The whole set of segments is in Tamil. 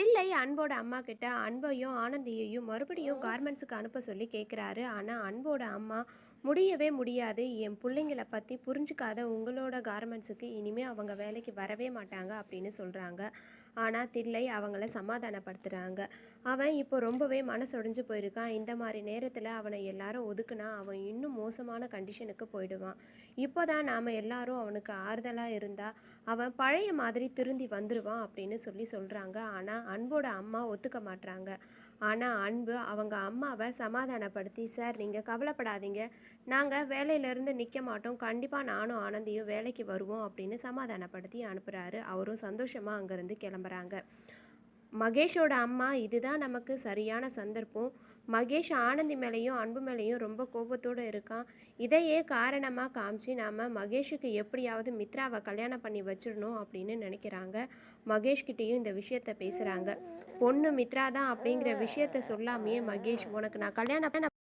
தில்லை அன்போட அம்மா கிட்ட அன்பையும் ஆனந்தியையும் மறுபடியும் கார்மெண்ட்ஸுக்கு அனுப்ப சொல்லி கேட்குறாரு ஆனால் அன்போட அம்மா முடியவே முடியாது. என் பிள்ளைங்கள பற்றி புரிஞ்சுக்காத உங்களோட கார்மெண்ட்ஸுக்கு இனிமேல் அவங்க வேலைக்கு வரவே மாட்டாங்க அப்படின்னு சொல்கிறாங்க ஆனால் தில்லை அவங்கள சமாதானப்படுத்துகிறாங்க அவன் இப்போ ரொம்பவே மனசொடைஞ்சு போயிருக்கான். இந்த மாதிரி நேரத்தில் அவனை எல்லாரும் ஒதுக்குனா அவன் இன்னும் மோசமான கண்டிஷனுக்கு போயிடுவான். இப்போ தான் நாம் எல்லாரும் அவனுக்கு ஆறுதலாக இருந்தால் அவன் பழைய மாதிரி திருந்தி வந்துடுவான் அப்படின்னு சொல்லி சொல்கிறாங்க ஆனால் அன்போட அம்மா ஒத்துக்க மாட்றாங்க. ஆனால் அன்பு அவங்க அம்மாவை சமாதானப்படுத்தி சார் நீங்கள் கவலைப்படாதீங்க. நாங்கள் வேலையிலேருந்து நிற்க மாட்டோம். கண்டிப்பாக நானும் ஆனந்தியும் வேலைக்கு வருவோம் அப்படின்னு சமாதானப்படுத்தி அனுப்புகிறாரு அவரும் சந்தோஷமாக அங்கேருந்து கிளம்புறாங்க. மகேஷோட அம்மா இதுதான் நமக்கு சரியான சந்தர்ப்பம். மகேஷ் ஆனந்தி மேலேயும் அன்பு மேலேயும் ரொம்ப கோபத்தோடு இருக்கான். இதையே காரணமாக காமிச்சு நாம் மகேஷுக்கு எப்படியாவது மித்ராவை கல்யாணம் பண்ணி வச்சிடணும் அப்படின்னு நினைக்கிறாங்க. மகேஷ்கிட்டேயும் இந்த விஷயத்த பேசுகிறாங்க பொண்ணு மித்ரா தான் அப்படிங்கிற விஷயத்த சொல்லாமையே மகேஷ் உனக்கு நான் கல்யாணம்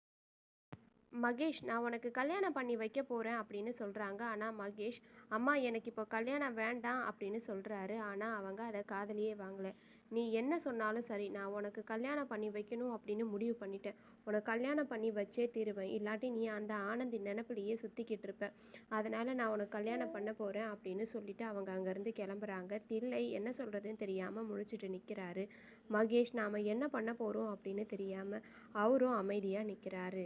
மகேஷ் நான் உனக்கு கல்யாணம் பண்ணி வைக்க போகிறேன் அப்படின்னு சொல்கிறாங்க ஆனால் மகேஷ் அம்மா எனக்கு இப்போ கல்யாணம் வேண்டாம் அப்படின்னு சொல்கிறாரு ஆனால் அவங்க அதை காதலியே வாங்கலை. நீ என்ன சொன்னாலும் சரி நான் உனக்கு கல்யாணம் பண்ணி வைக்கணும் அப்படின்னு முடிவு பண்ணிட்டேன். உனக்கு கல்யாணம் பண்ணி வச்சே தீருவேன். இல்லாட்டி நீ அந்த ஆனந்தி நினப்பிலேயே சுற்றிக்கிட்டு இருப்ப. அதனால் நான் உனக்கு கல்யாணம் பண்ண போகிறேன் அப்படின்னு சொல்லிட்டு அவங்க அங்கேருந்து கிளம்புறாங்க. தில்லை என்ன சொல்கிறதுன்னு தெரியாமல் முழிச்சிட்டு நிற்கிறாரு மகேஷ் நாம் என்ன பண்ண போகிறோம் அப்படின்னு தெரியாமல் அவரும் அமைதியாக நிற்கிறாரு